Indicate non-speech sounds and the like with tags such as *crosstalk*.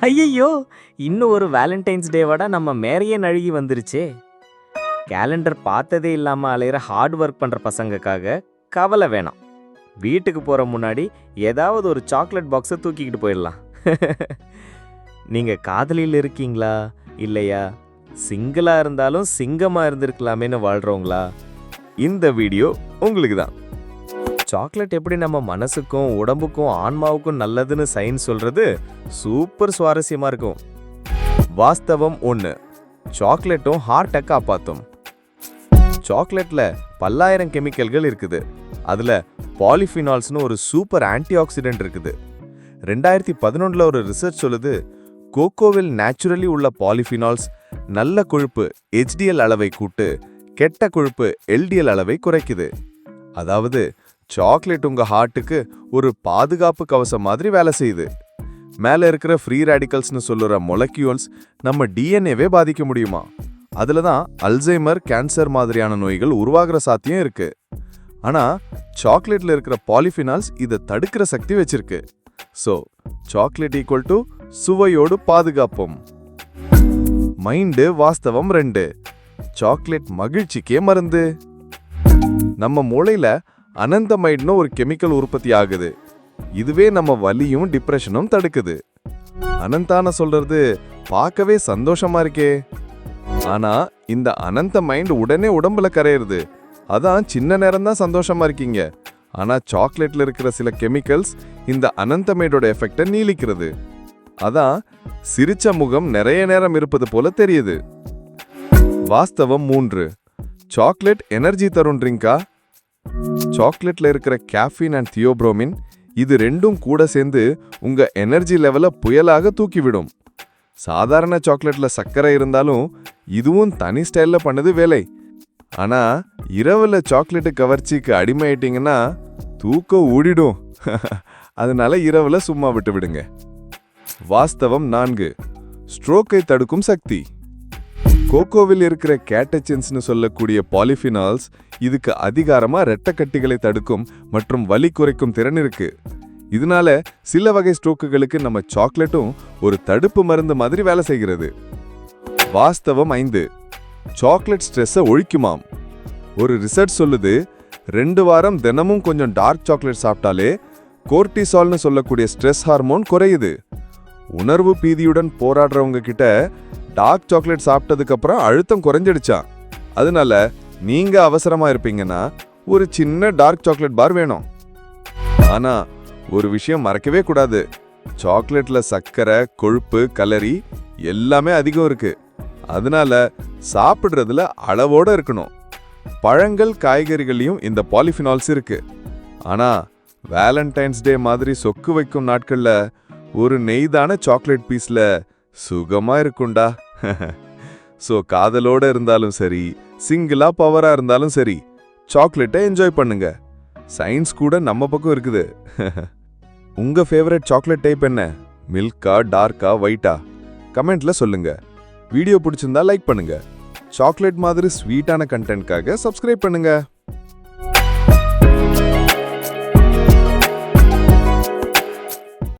ஐயையோ இன்னும் ஒரு வேலண்டைன்ஸ் டேவோட நம்ம மேரையே நழுகி வந்துருச்சே. கேலண்டர் பார்த்ததே இல்லாமல் அலையிற ஹார்ட் ஒர்க் பண்ணுற பசங்கக்காக கவலை வேணாம். வீட்டுக்கு போகிற முன்னாடி ஏதாவது ஒரு சாக்லேட் பாக்ஸை தூக்கிக்கிட்டு போயிடலாம். *laughs* நீங்கள் காதலியில் இருக்கீங்களா? இல்லையா? சிங்கிளாக இருந்தாலும் சிங்கமாக இருந்திருக்கலாமேன்னு வாழ்கிறவங்களா இந்த வீடியோ உங்களுக்கு தான் சாக்லேட் எப்படி நம்ம மனசுக்கும் உடம்புக்கும் ஆன்மாவுக்கும் நல்லதுன்னு சயின்ஸ் சொல்றது சூப்பர் சுவாரஸ்யமா இருக்கும். வாஸ்தவம் ஒன்று சாக்லேட்டும் ஹார்ட்டை காப்பாற்றும் சாக்லேட்டில் பல்லாயிரம் கெமிக்கல்கள் இருக்குது. அதில் பாலிஃபினால்ஸ்னு ஒரு சூப்பர் ஆன்டி ஆக்சிடென்ட் இருக்குது. ரெண்டாயிரத்தி பதினொன்றில் ஒரு ரிசர்ச் சொல்லுது கோகோவில் நேச்சுரலி உள்ள பாலிஃபினால்ஸ் நல்ல கொழுப்பு ஹெச்டிஎல் அளவை கூட்டு கெட்ட கொழுப்பு எல்டிஎல் அளவை குறைக்குது. அதாவது சாக்லேட் உங்க ஹார்ட்டுக்கு ஒரு பாதுகாப்பு கவசம் மாதிரி வேலை செய்யுது. மேலே இருக்கிற ஃப்ரீ ரேடிக்கல்ஸ்னு சொல்லுற மொலக்யூல்ஸ் நம்ம டிஎன்ஏவே பாதிக்க முடியுமா? அதில் தான் அல்சைமர் கேன்சர் மாதிரியான நோய்கள் உருவாகிற சாத்தியம் இருக்கு. ஆனால் சாக்லேட்டில் இருக்கிற பாலிஃபினால்ஸ் இதை தடுக்கிற சக்தி வச்சிருக்கு. ஸோ சாக்லேட் ஈக்குவல் டு சுவையோடு பாதுகாப்போம். மைண்டு வாஸ்தவம் ரெண்டு. சாக்லேட் மகிழ்ச்சிக்கே மருந்து. நம்ம மூளையில அனந்தமைட்னு ஒரு கெமிக்கல் உற்பத்தி ஆகுது. இதுவே நம்ம வலியும் டிப்ரெஷனும் தடுக்குது. அனந்தான சொல்றது பார்க்கவே சந்தோஷமா இருக்கே. ஆனா இந்த அனந்த மைண்ட் உடனே உடம்புல கரையிறது. அதான் சின்ன நேரம் தான் சந்தோஷமா இருக்கீங்க. ஆனா சாக்லேட்ல இருக்கிற சில கெமிக்கல்ஸ் இந்த அனந்தமைடோட எஃபெக்டை நீளிக்கிறது அதான் சிரிச்ச முகம் நிறைய நேரம் இருப்பது போல தெரியுது. வாஸ்தவம் மூன்று. சாக்லேட் எனர்ஜி தரும் ட்ரிங்கா? சாக்லேட்டில் இருக்கிற கேஃபின் அண்ட் தியோப்ரோமின் இது ரெண்டும் கூட சேர்ந்து உங்கள் எனர்ஜி லெவலை புயலாக தூக்கிவிடும். சாதாரண சாக்லேட்டில் சர்க்கரை இருந்தாலும் இதுவும் தனி ஸ்டைலில் பண்ணது வேலை. ஆனால் இரவில் சாக்லேட்டு கவர்ச்சிக்கு அடிமையிட்டிங்கன்னா தூக்கம் ஊடிடும். *laughs* அதனால இரவில் சும்மா விட்டு விடுங்க. வாஸ்தவம் நான்கு. ஸ்ட்ரோக்கை தடுக்கும் சக்தி. கோகோவில் இருக்கிற கேட்டச்சின்ஸ்னு சொல்லக்கூடிய பாலிஃபினால்ஸ் இதுக்கு அதிகாரமாக ரெட்டக்கட்டிகளை தடுக்கும் மற்றும் வலி குறைக்கும் திறன் இருக்கு. இதனால சில வகை ஸ்ட்ரோக்குகளுக்கு நம்ம சாக்லேட்டும் ஒரு தடுப்பு மருந்து மாதிரி வேலை செய்கிறது. வாஸ்தவம் ஐந்து. சாக்லேட் ஸ்ட்ரெஸ்ஸை ஒழிக்குமாம். ஒரு ரிசர்ச் சொல்லுது ரெண்டு வாரம் தினமும் கொஞ்சம் டார்க் சாக்லேட் சாப்பிட்டாலே கோர்டிசால்னு சொல்லக்கூடிய ஸ்ட்ரெஸ் ஹார்மோன் குறையுது. உணர்வு பீதியுடன் போராடுறவங்க கிட்ட டார்க் சாக்லேட் சாப்பிட்டதுக்கு அப்புறம் அழுத்தம் குறைஞ்சிடுச்சா? அதனால நீங்க அவசரமா இருப்பீங்கன்னா ஒரு சின்ன டார்க் சாக்லேட் பார் வேணும். ஆனா ஒரு விஷயம் மறக்கவே கூடாது. சாக்லேட்ல சர்க்கரை கொழுப்பு கலரி எல்லாமே அதிகம் இருக்கு. அதனால சாப்பிடுறதுல அளவோட இருக்கணும். பழங்கள் காய்கறிகளையும் இந்த பாலிஃபினால்ஸ் இருக்கு. ஆனா வேலண்டைன்ஸ் டே மாதிரி சொக்கு வைக்கும் நாட்கள்ல ஒரு நெய்தான சாக்லேட் பீஸ்ல சுகமா இருக்கும்டா ஸோ *laughs* காதலோட இருந்தாலும் சரி சிங்கிளா பவரா இருந்தாலும் சரி சாக்லேட்டை என்ஜாய் பண்ணுங்க. சயின்ஸ் கூட நம்ம பக்கம் இருக்குது. *laughs* உங்க ஃபேவரட் சாக்லேட் டைப் என்ன? மில்கா டார்க்கா ஒயிட்டா கமெண்ட்ல சொல்லுங்க. வீடியோ பிடிச்சிருந்தா லைக் பண்ணுங்க. சாக்லேட் மாதிரி ஸ்வீட்டான கண்டென்ட்காக சப்ஸ்கிரைப் பண்ணுங்க.